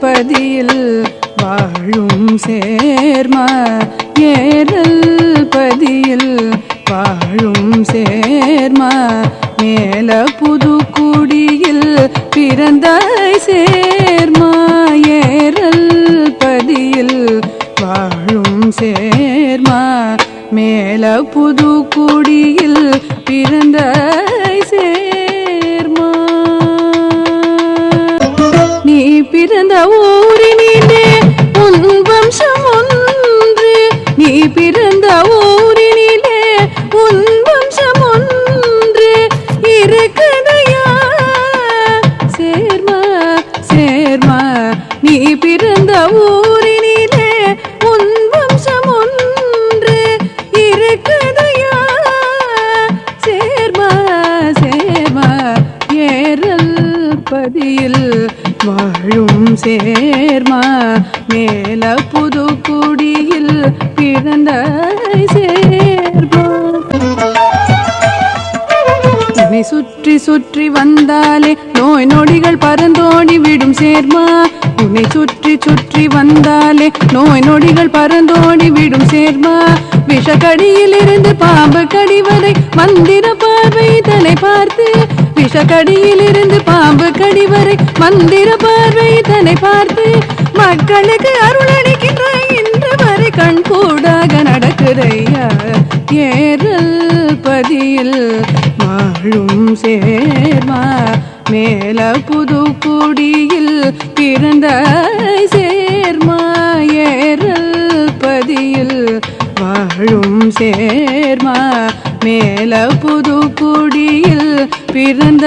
பதியில் வாழும் சேர்மா? ஏறல் பதியில் வாழும் சேர்மா? மேல புதுக்குடியில் பிறந்தாய் சேர்மா? ஏறல் பதியில் வாழும் சேர்மா? மேல புதுக்குடியில் பிறந்தாய் ஊரினிலே உன் வம்சம் ஒன்று. நீ பிறந்த ஊரினிலே உன் வம்சம் ஒன்று. இருக்குதையா? சேர்மா சேர்மா. நீ பிறந்த ஊரினிலே உன் வம்சம் ஒன்று. இருக்குதையா? சேர்மா சேர்மா. ஏறல் பதியில் வாழும் சேர்மா. மேல புதுக்குடியில் பிறந்த சேர்மா. உன்னை சுற்றி சுற்றி வந்தாலே நோய் நொடிகள் பறந்தோடி விடும் சேர்மா. உன்னை சுற்றி சுற்றி வந்தாலே நோய் நொடிகள் பறந்தோடி விடும் சேர்மா. விஷக்கடியில் இருந்து பாம்பு கடிவதை மந்திர பார்வை தலை பார்த்து விஷக்கடியில் இருந்து பாம்பு மந்திர பார்வை தன்னை பார்த்து மக்களுக்கு அருள் அருளளிக்கின்ற இன்று வரை கண் கூடாக நடக்குதையா? ஏறல் பதியில் மாழும் சேர்மா? மேல புது குடியில் பிறந்த சேர்மா? ஏறல் பதியில் வாழும் சேர்மா? மேல புது குடியில் பிறந்த